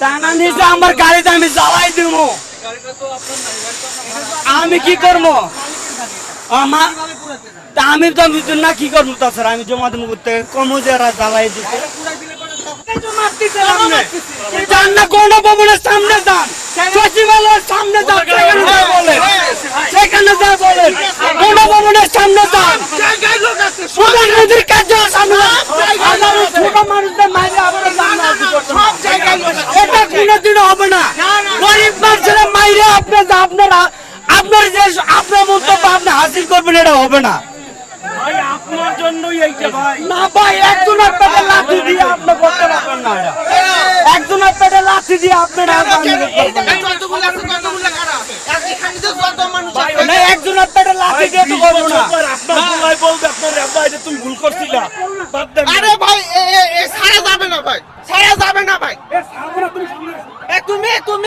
আমার গাড়িতে আমি জ্বালাই দিব আমি কি করব আমি তো না, কি করব তাছাড়া? আমি জমা দেবো যারা জ্বালাই দিতে সামনে যান। সামনে সেখানে ভবনের সামনে কোনোদিনও হবে না। গরিব মানুষের মাইরে আপনারা আপনার যে আপনার মন্তব্য আপনি হাসিল করবেন এটা হবে না। ভাই আপনার জন্যই এইটা ভাই। না ভাই একজন আপনাকে লাঠি দিয়ে আপনি করতে পারবেন না এটা। একজন লাঠি দিয়ে আপনারা না একজন লাঠি দিয়ে তো করব না। আপনার বলবে আপনার আব্বা এটা তুমি ভুল করছিলা। আরে ভাই É comer, comer!